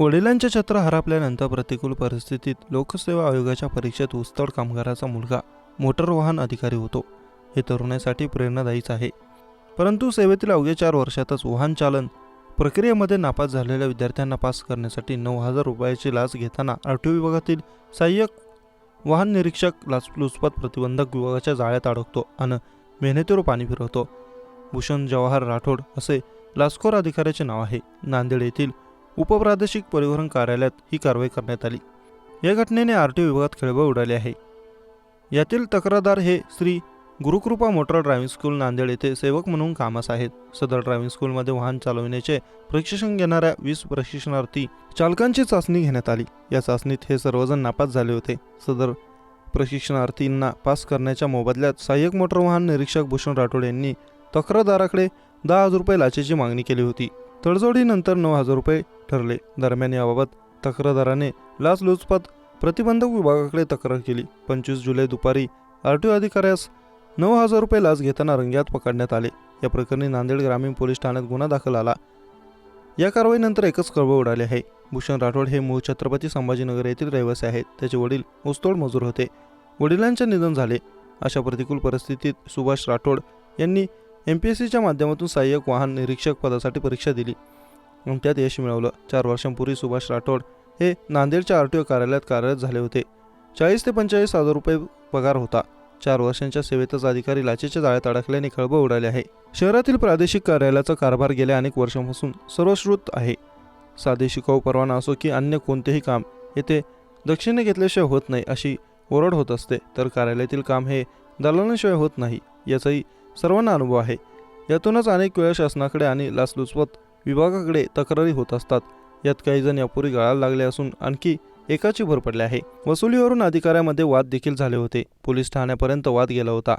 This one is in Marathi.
वडिलांचे छत्र हरपल्यानंतर प्रतिकूल परिस्थितीत लोकसेवा आयोगाच्या परीक्षेत उस्तड कामगाराचा मुलगा मोटर वाहन अधिकारी होतो. हे तरुणासाठी प्रेरणादायीच आहे. परंतु सेवेतील अवघ्या चार वर्षातच वाहन चालन प्रक्रियेमध्ये नापास झालेल्या विद्यार्थ्यांना पास करण्यासाठी नऊ हजार रुपयाची लाच घेताना आर टी विभागातील सहाय्यक वाहन निरीक्षक लाचलुचपत प्रतिबंधक विभागाच्या जाळ्यात अडकतो आणि मेहनतीवर पाणी फिरवतो. भूषण जवाहर राठोड असे लाचखोर अधिकाऱ्याचे नाव आहे. नांदेड येथील उपप्रादेशिक परिवहन कार्यालयात ही कारवाई करण्यात आली. या घटनेने आर टी विभागात खळबळ उडाली आहे. यातील तक्रारदार हे Shri Gurukrupa motor driving school Nanded येथे सेवक म्हणून कामास आहेत. सदर ड्रायव्हिंग स्कूलमध्ये वाहन चालविण्याचे प्रशिक्षण घेणाऱ्या वीस प्रशिक्षणार्थी चालकांची चाचणी घेण्यात आली. या चाचणीत हे सर्वजण नापास झाले होते. सदर प्रशिक्षणार्थींना पास करण्याच्या मोबदल्यात सहाय्यक मोटर वाहन निरीक्षक भूषण राठोड यांनी तक्रारदाराकडे दहा हजार रुपये लाचेची मागणी केली होती. तडजोडीनंतर नऊ हजार रुपये ठरले. दरम्यान याबाबत तक्रारदाराने लाचलुचपत प्रतिबंधक विभागाकडे तक्रार केली. पंचवीस जुलै दुपारी आर टी ओ अधिकाऱ्यास नऊ हजार रुपये लाच घेताना रंग्यात पकडण्यात आले. या प्रकरणी नांदेड ग्रामीण पोलीस ठाण्यात गुन्हा दाखल आला या कारवाईनंतर एकच कळवळ उडाले आहे. भूषण राठोड हे मूळ छत्रपती संभाजीनगर येथील रहिवासी आहेत. त्याचे वडील ऊसतोड मजूर होते. वडिलांचे निधन झाले. अशा प्रतिकूल परिस्थितीत सुभाष राठोड यांनी एम पी एस सीच्या माध्यमातून सहाय्यक वाहन निरीक्षक पदासाठी परीक्षा दिली. आणि त्यात यश मिळवलं. चार वर्षांपूर्वी सुभाष राठोड हे नांदेडच्या आर टी ओ कार्यालयात कार्यरत झाले होते. चाळीस ते पंचेचाळीस हजार रुपये पगार होता. चार वर्षांच्या सेवेतच अधिकारी लाचेच्या जाळ्यात अडकल्याने खळबळ उडाले आहे. शहरातील प्रादेशिक कार्यालयाचा कारभार गेल्या अनेक वर्षांपासून सर्वश्रुत आहे. साधे शिकाऊ परवाना असो की अन्य कोणतेही काम येथे दक्षिणे घेतल्याशिवाय होत नाही अशी ओरड होत असते. तर कार्यालयातील काम हे दलालांशिवाय होत नाही याचाही सर्वांना अनुभव आहे. यातूनच अनेक वेळा शासनाकडे आणि लाचलुचपत विभागाकडे तक्रारी होत असतात. यात काही जण यापूर्वी गळाला लागले असून आणखी एकाची भर पडली आहे. वसुलीवरून अधिकाऱ्यामध्ये वाद देखील झाले होते. पोलीस ठाण्यापर्यंत वाद गेला होता.